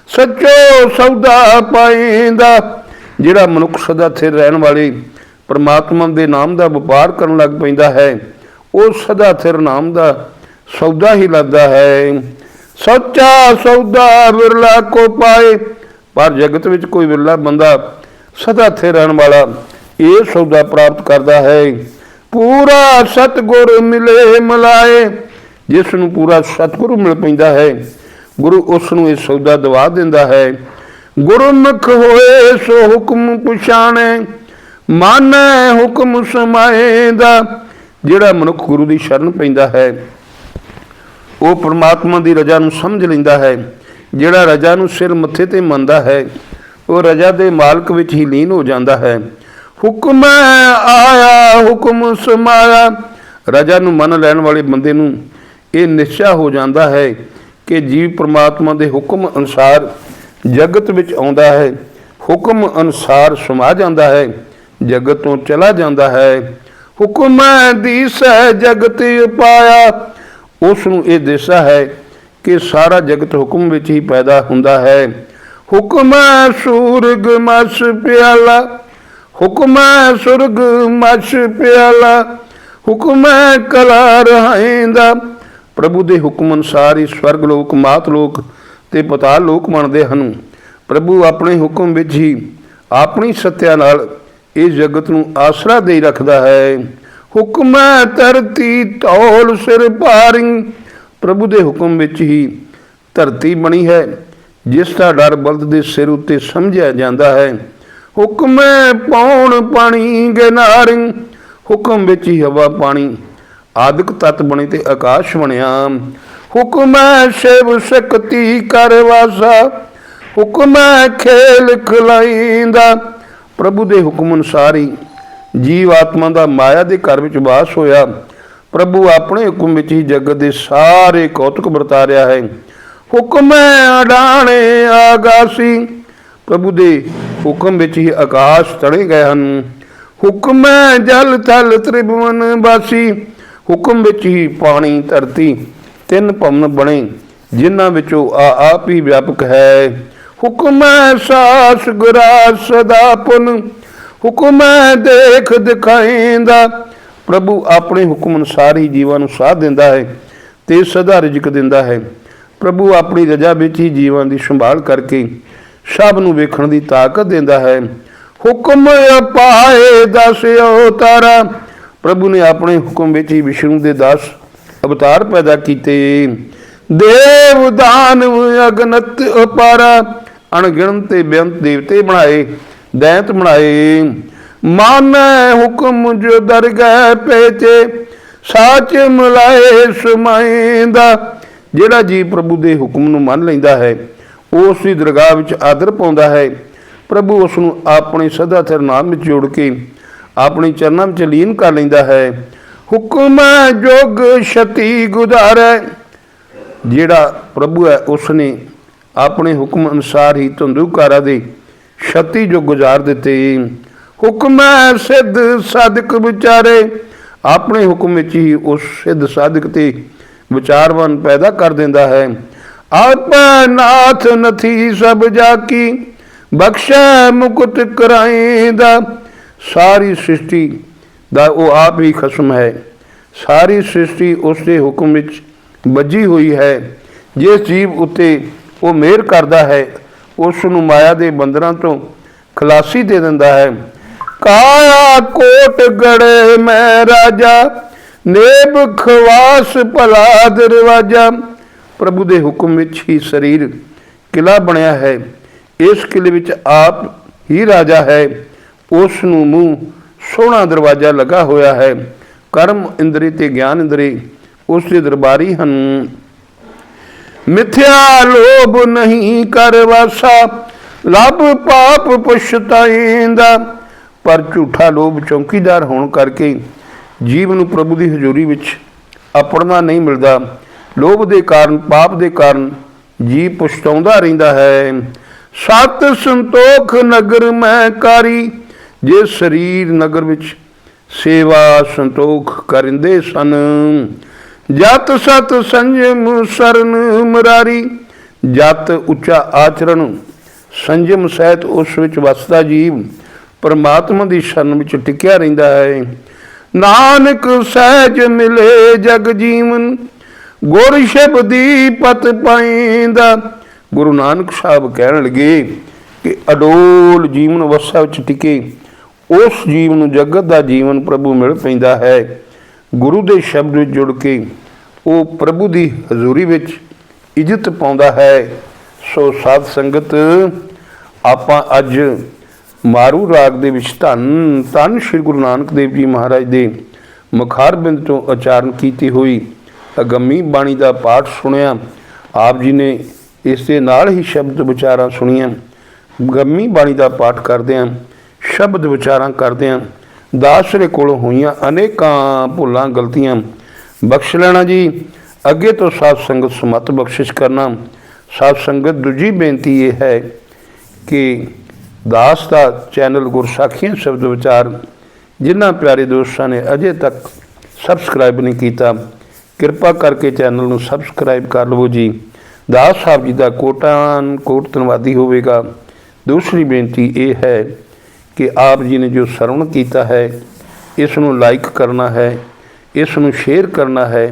ਸੱਚੋ ਸੌਦਾ ਪਾਏਂਦਾ। ਜਿਹੜਾ ਮਨੁੱਖ ਸਦਾ ਸਥਿਰ ਰਹਿਣ ਵਾਲੇ ਪਰਮਾਤਮਾ ਦੇ ਨਾਮ ਦਾ ਵਪਾਰ ਕਰਨ ਲੱਗ ਪੈਂਦਾ ਹੈ, ਉਹ ਸਦਾ ਸਥਿਰ ਨਾਮ ਦਾ ਸੌਦਾ ਹੀ ਲੱਭਦਾ ਹੈ। ਸੱਚਾ ਸੌਦਾ ਵਿਰਲਾ ਕੋ ਪਾਏ, ਪਰ ਜਗਤ ਵਿੱਚ ਕੋਈ ਵਿਰਲਾ ਬੰਦਾ ਸਦਾ ਸਥਿਰ ਰਹਿਣ ਵਾਲਾ ਇਹ ਸੌਦਾ ਪ੍ਰਾਪਤ ਕਰਦਾ ਹੈ। ਪੂਰਾ ਸਤਗੁਰ ਮਿਲੇ, ਮਲਾਏ। ਜਿਸ ਨੂੰ ਪੂਰਾ ਸਤਿਗੁਰੂ ਮਿਲ ਪੈਂਦਾ ਹੈ, ਗੁਰੂ ਉਸ ਨੂੰ ਇਹ ਸੌਦਾ ਦਵਾ ਦਿੰਦਾ ਹੈ। ਗੁਰਮੁਖ ਹੋਏ, ਸੋ ਹੁਕਮ ਪਛਾਣੈ, ਮਾਨੈ ਹੁਕਮ ਸਮਾਏ ਦਾ ਜਿਹੜਾ ਮਨੁੱਖ ਗੁਰੂ ਦੀ ਸ਼ਰਨ ਪੈਂਦਾ ਹੈ, ਉਹ ਪ੍ਰਮਾਤਮਾ ਦੀ ਰਜ਼ਾ ਨੂੰ ਸਮਝ ਲੈਂਦਾ ਹੈ। ਜਿਹੜਾ ਰਜ਼ਾ ਨੂੰ ਸਿਰ ਮੱਥੇ ਤੇ ਮੰਨਦਾ ਹੈ, ਉਹ ਰਜ਼ਾ ਦੇ ਮਾਲਕ ਵਿੱਚ ਹੀ ਲੀਨ ਹੋ ਜਾਂਦਾ ਹੈ। ਹੁਕਮ ਆਇਆ ਹੁਕਮ ਸਮਾਇਆ। ਰਜ਼ਾ ਨੂੰ ਮੰਨ ਲੈਣ ਵਾਲੇ ਬੰਦੇ ਨੂੰ ਇਹ ਨਿਸ਼ਚਾ ਹੋ ਜਾਂਦਾ ਹੈ ਕਿ ਜੀਵ ਪ੍ਰਮਾਤਮਾ ਦੇ ਹੁਕਮ ਅਨੁਸਾਰ ਜਗਤ ਵਿੱਚ ਆਉਂਦਾ ਹੈ। ਹੁਕਮ ਅਨੁਸਾਰ ਸਮਾ ਜਾਂਦਾ ਹੈ, ਜਗਤ ਤੋਂ ਚਲਾ ਜਾਂਦਾ ਹੈ। ਹੁਕਮ ਦੀ ਸਹਿ ਜਗਤ ਪਾਇਆ ਉਸ ਨੂੰ ਇਹ ਦਿਸਦਾ ਹੈ ਕਿ ਸਾਰਾ ਜਗਤ ਹੁਕਮ ਵਿੱਚ ਹੀ ਪੈਦਾ ਹੁੰਦਾ ਹੈ। ਹੁਕਮ ਸੂਰਗ ਮਸ ਪਿਆਲਾ। ਹੁਕਮ ਸੁਰਗ ਮਸ ਪਿਆਲਾ, ਹੁਕਮ ਕਲਾ ਰਹਾਇਂਦਾ। ਪ੍ਰਭੂ ਦੇ ਹੁਕਮ ਅਨੁਸਾਰ ਹੀ ਸਵਰਗ ਲੋਕ, ਮਾਤ ਲੋਕ ਤੇ ਪਤਾਲ ਲੋਕ ਬਣਦੇ ਹਨ। ਪ੍ਰਭੂ ਆਪਣੇ ਹੁਕਮ ਵਿੱਚ ਹੀ ਆਪਣੀ ਸੱਤਿਆ ਨਾਲ ਇਸ ਜਗਤ ਨੂੰ ਆਸਰਾ ਦੇ ਰੱਖਦਾ ਹੈ। ਹੁਕਮ ਧਰਤੀ ਤੌਲ ਸਿਰ ਭਾਰਿੰ। ਪ੍ਰਭੂ ਦੇ ਹੁਕਮ ਵਿੱਚ ਹੀ ਧਰਤੀ ਬਣੀ ਹੈ, ਜਿਸ ਦਾ ਡਰ ਬਲਦ ਦੇ ਸਿਰ ਉੱਤੇ ਸਮਝਿਆ ਜਾਂਦਾ ਹੈ। ਹੁਕਮ ਪਾਉਣ ਪਾਣੀ ਗਿਨਾਰਿੰ ਹੁਕਮ ਵਿੱਚ ਹੀ ਹਵਾ ਪਾਣੀ। ਆਦਿਕ ਤਤ ਬਣੇ ਤੇ ਆਕਾਸ਼ ਬਣਿਆ। ਹੁਕਮ ਸ਼ਿਵ ਸ਼ਕਤੀ ਕਰ ਵਾਸਾ। ਹੁਕਮ ਖੇਲ ਖਲਾਈਂਦਾ। ਪ੍ਰਭੂ ਦੇ ਹੁਕਮ ਅਨੁਸਾਰ ਹੀ ਜੀਵ ਆਤਮਾ ਦਾ ਮਾਇਆ ਦੇ ਘਰ ਵਿੱਚ ਵਾਸ ਹੋਇਆ। ਪ੍ਰਭੂ ਆਪਣੇ ਹੁਕਮ ਵਿੱਚ ਹੀ ਜਗਤ ਦੇ ਸਾਰੇ ਕੌਤਕ ਵਰਤਾ ਰਿਹਾ ਹੈ। ਹੁਕਮੈ ਅਡਾਣੇ ਆਗਾਸੀ ਪ੍ਰਭੂ ਦੇ ਹੁਕਮ ਵਿੱਚ ਹੀ ਆਕਾਸ਼ ਤੜੇ ਗਏ ਹਨ। ਹੁਕਮ ਜਲ, ਥਲ, ਤ੍ਰਿਭਵਨ ਵਾਸੀ। ਹੁਕਮ ਵਿੱਚ ਹੀ ਪਾਣੀ, ਧਰਤੀ ਤਿੰਨ ਭਵਨ ਬਣੇ, ਜਿਨ੍ਹਾਂ ਵਿੱਚੋਂ ਆ ਆਪ ਹੀ ਵਿਆਪਕ ਹੈ। ਹੁਕਮ ਸਾਸ ਗੁਰਾ ਸਦਾ ਪੁਨ। ਹੁਕਮ ਦੇਖ ਦਿਖਾਇਂਦਾ। ਪ੍ਰਭੂ ਆਪਣੇ ਹੁਕਮ ਅਨੁਸਾਰ ਹੀ ਜੀਵਾਂ ਨੂੰ ਸਾਥ ਦਿੰਦਾ ਹੈ ਤੇ ਸਦਾ ਰਿਜਕ ਦਿੰਦਾ ਹੈ। ਪ੍ਰਭੂ ਆਪਣੀ ਰਜਾ ਵਿੱਚ ਹੀ ਜੀਵਾਂ ਦੀ ਸੰਭਾਲ ਕਰਕੇ ਸਭ ਨੂੰ ਵੇਖਣ ਦੀ ਤਾਕਤ ਦਿੰਦਾ ਹੈ। ਹੁਕਮ ਅਪਾਏ ਦਸ ਅਵਤਾਰਾ ਪ੍ਰਭੂ ਨੇ ਆਪਣੇ ਹੁਕਮ ਵਿੱਚ ਹੀ ਵਿਸ਼ਨੂੰ ਦੇ 10 ਅਵਤਾਰ ਪੈਦਾ ਕੀਤੇ। ਦੇਵ ਦਾਨਵ ਅਗਨਤ ਅਪਾਰਾ ਅਣਗਿਣਤ ਤੇ ਬੇਅੰਤ ਦੇਵਤੇ ਬਣਾਏ, ਦੈਂਤ ਬਣਾਏ। ਮਾਨੈ ਹੁਕਮ ਜੋ ਦਰਗਹਿ ਪੇਚੇ, ਸਾਚ ਮਿਲਾਏ ਸਮਾਇਂਦਾ। ਜਿਹੜਾ ਜੀ ਪ੍ਰਭੂ ਦੇ ਹੁਕਮ ਨੂੰ ਮੰਨ ਲੈਂਦਾ ਹੈ ਉਸ ਦੀ ਦਰਗਾਹ ਵਿੱਚ ਆਦਰ ਪਾਉਂਦਾ ਹੈ। ਪ੍ਰਭੂ ਉਸ ਨੂੰ ਆਪਣੇ ਸਦਾ ਸਿਰ ਨਾਮ ਵਿੱਚ ਜੋੜ ਕੇ ਆਪਣੇ ਚਰਨਾਂ ਵਿੱਚ ਲੀਨ ਕਰ ਲੈਂਦਾ ਹੈ। ਹੁਕਮ ਜੋਗ ਛਤੀ ਗੁਜ਼ਾਰੈ ਜਿਹੜਾ ਪ੍ਰਭੂ ਹੈ ਉਸ ਨੇ ਆਪਣੇ ਹੁਕਮ ਅਨੁਸਾਰ ਹੀ ਧੰਦੂਕਾਰਾ ਦੇ ਛਤੀ ਜੋ ਗੁਜ਼ਾਰ ਦਿੱਤੇ। ਹੁਕਮ ਸਿੱਧ ਸਾਧਕ ਵਿਚਾਰੇ। ਆਪਣੇ ਹੁਕਮ ਵਿੱਚ ਹੀ ਉਸ ਸਿੱਧ ਸਾਧਕ ਤੇ ਵਿਚਾਰਵਾਨ ਪੈਦਾ ਕਰ ਦਿੰਦਾ ਹੈ। ਆਪ ਨਾਥ ਨਥੀ ਸਭ ਜਾ ਬਖਸ਼ੈ ਮੁਕਤ ਕਰਾਇਂਦਾ ਸਾਰੀ ਸ੍ਰਿਸ਼ਟੀ ਦਾ ਉਹ ਆਪ ਹੀ ਖਸਮ ਹੈ। ਸਾਰੀ ਸ੍ਰਿਸ਼ਟੀ ਉਸ ਦੇ ਹੁਕਮ ਵਿੱਚ ਵੱਜੀ ਹੋਈ ਹੈ। ਜਿਸ ਜੀਵ ਉੱਤੇ ਉਹ ਮਿਹਰ ਕਰਦਾ ਹੈ ਉਸ ਨੂੰ ਮਾਇਆ ਦੇ ਬੰਦਰਾਂ ਤੋਂ ਖਲਾਸੀ ਦੇ ਦਿੰਦਾ ਹੈ। ਕਾਇਆ ਕੋਟ ਗੜੇ ਮੈਂ ਰਾਜਾ, ਨੇਬ ਖਵਾਸ ਭਲਾ ਦਰਵਾਜਾ। ਪ੍ਰਭੂ ਦੇ ਹੁਕਮ ਵਿੱਚ ਹੀ ਸਰੀਰ ਕਿਲਾ ਬਣਿਆ ਹੈ। ਇਸ ਕਿਲੇ ਵਿੱਚ ਆਪ ਹੀ ਰਾਜਾ ਹੈ। ਉਸ ਨੂੰ ਮੂੰਹ ਸੋਹਣਾ ਦਰਵਾਜ਼ਾ ਲੱਗਾ ਹੋਇਆ ਹੈ। ਕਰਮ ਇੰਦਰੀ ਤੇ ਗਿਆਨ ਇੰਦਰੀ ਉਸ ਦੇ ਦਰਬਾਰੀ ਹਨ। ਮਿਥਿਆ ਲੋਭ ਨਹੀਂ ਕਰ ਵਾਸਾ, ਲੱਭ ਪਾਪ ਪਛਤਾਇਂਦਾ ਪਰ ਝੂਠਾ ਲੋਭ ਚੌਕੀਦਾਰ ਹੋਣ ਕਰਕੇ ਜੀਵ ਨੂੰ ਪ੍ਰਭੂ ਦੀ ਹਜ਼ੂਰੀ ਵਿੱਚ ਆਪਣਾ ਨਹੀਂ ਮਿਲਦਾ। ਲੋਭ ਦੇ ਕਾਰਨ, ਪਾਪ ਦੇ ਕਾਰਨ ਜੀ ਪੁਛਤਾਉਂਦਾ ਰਹਿੰਦਾ ਹੈ। ਸਤ ਸੰਤੋਖ ਨਗਰ ਮੈਂ ਕਾਰੀ ਜੇ ਸਰੀਰ ਨਗਰ ਵਿੱਚ ਸੇਵਾ ਸੰਤੋਖ ਕਰਿੰਦੇ ਸਨ। ਜਤ ਸਤ ਸੰਜਮ ਸਰਨ ਮਰਾਰੀ, ਜਤ ਉੱਚਾ ਆਚਰਣ ਸੰਜਮ ਸਹਿਤ ਉਸ ਵਿੱਚ ਵਸਦਾ ਜੀਵ ਪਰਮਾਤਮਾ ਦੀ ਸ਼ਰਨ ਵਿੱਚ ਟਿਕਿਆ ਰਹਿੰਦਾ ਹੈ। ਨਾਨਕ ਸਹਿਜ ਮਿਲੇ ਜਗ ਜੀਵਨ ਗੁਰ ਸ਼ਬਦੀ ਪਤ ਪਾਇਂਦਾ ਗੁਰੂ ਨਾਨਕ ਸਾਹਿਬ ਕਹਿਣ ਲੱਗੇ ਕਿ ਅਡੋਲ ਜੀਵਨ ਅਵਸਥਾ ਵਿੱਚ ਟਿਕੇ, ਉਸ ਜੀਵ ਨੂੰ ਜਗਤ ਦਾ ਜੀਵਨ ਪ੍ਰਭੂ ਮਿਲ ਪੈਂਦਾ ਹੈ। ਗੁਰੂ ਦੇ ਸ਼ਬਦ ਵਿੱਚ ਜੁੜ ਕੇ ਉਹ ਪ੍ਰਭੂ ਦੀ ਹਜ਼ੂਰੀ ਵਿੱਚ ਇੱਜ਼ਤ ਪਾਉਂਦਾ ਹੈ। ਸੋ ਸਾਧ ਸੰਗਤ, ਆਪਾਂ ਅੱਜ ਮਾਰੂ ਰਾਗ ਦੇ ਵਿੱਚ ਧੰਨ ਧੰਨ ਸ੍ਰੀ ਗੁਰੂ ਨਾਨਕ ਦੇਵ ਜੀ ਮਹਾਰਾਜ ਦੇ ਮੁਖਾਰਬਿੰਦ ਤੋਂ ਉਚਾਰਨ ਕੀਤੀ ਹੋਈ ਅਗੰਮੀ ਬਾਣੀ ਦਾ ਪਾਠ ਸੁਣਿਆ। ਆਪ ਜੀ ਨੇ ਇਸ ਦੇ ਨਾਲ ਹੀ ਸ਼ਬਦ ਵਿਚਾਰਾਂ ਸੁਣੀਆਂ। ਗੰਮੀ ਬਾਣੀ ਦਾ ਪਾਠ ਕਰਦਿਆਂ ਸ਼ਬਦ ਵਿਚਾਰਾਂ ਕਰਦਿਆਂ ਦਾਸਰੇ ਕੋਲੋਂ ਹੋਈਆਂ ਅਨੇਕਾਂ ਭੁੱਲਾਂ ਗਲਤੀਆਂ। ਬਖਸ਼ ਲੈਣਾ ਜੀ, ਅੱਗੇ ਤੋਂ ਸਾਧ ਸੰਗਤ ਸਮਤ ਬਖਸ਼ਿਸ਼ ਕਰਨਾ। ਸਾਧ ਸੰਗਤ, ਦੂਜੀ ਬੇਨਤੀ ਇਹ ਹੈ ਕਿ ਦਾਸ ਦਾ ਚੈਨਲ ਗੁਰਸਾਖੀਆਂ ਸ਼ਬਦ ਵਿਚਾਰ, ਜਿਨ੍ਹਾਂ ਪਿਆਰੇ ਦੋਸਤਾਂ ਨੇ ਅਜੇ ਤੱਕ ਸਬਸਕ੍ਰਾਈਬ ਨਹੀਂ ਕੀਤਾ ਕਿਰਪਾ ਕਰਕੇ ਚੈਨਲ ਨੂੰ ਸਬਸਕ੍ਰਾਈਬ ਕਰ ਲਵੋ ਜੀ। ਦਾਸ ਸਾਹਿਬ ਜੀ ਦਾ ਕੋਟਾਨ ਕੋਟ ਧੰਨਵਾਦੀ ਹੋਵੇਗਾ। ਦੂਸਰੀ ਬੇਨਤੀ ਇਹ ਹੈ ਕਿ ਆਪ ਜੀ ਨੇ ਜੋ ਸਰਵਣ ਕੀਤਾ ਹੈ, ਇਸ ਨੂੰ ਲਾਈਕ ਕਰਨਾ ਹੈ, ਇਸ ਨੂੰ ਸ਼ੇਅਰ ਕਰਨਾ ਹੈ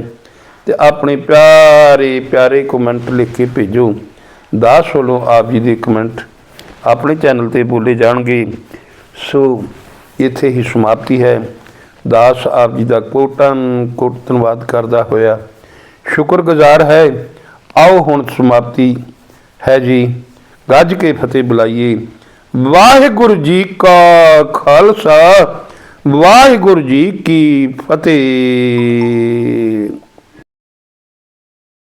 ਤੇ ਆਪਣੇ ਪਿਆਰੇ ਪਿਆਰੇ ਕਮੈਂਟ ਲਿਖ ਕੇ ਭੇਜੋ। ਦਾਸ ਵੱਲੋਂ ਆਪ ਜੀ ਦੇ ਕਮੈਂਟ ਆਪਣੇ ਚੈਨਲ ਤੇ ਬੋਲੇ ਜਾਣਗੇ। ਸੋ ਇੱਥੇ ਹੀ ਸਮਾਪਤੀ ਹੈ। ਦਾਸ ਆਪ ਜੀ ਦਾ ਕੋਟਨ ਕੋਟ ਧੰਨਵਾਦ ਕਰਦਾ ਹੋਇਆ। ਸ਼ੁਕਰਗੁਜ਼ਾਰ ਹੈ, ਆਓ ਹੁਣ ਸਮਾਪਤੀ ਹੈ ਜੀ। ਗੱਜ ਕੇ ਫਤਿਹ ਬੁਲਾਈਏ। ਵਾਹਿਗੁਰੂ ਜੀ ਕਾ ਖਾਲਸਾ, ਵਾਹਿਗੁਰੂ ਜੀ ਕੀ ਫਤਿਹ।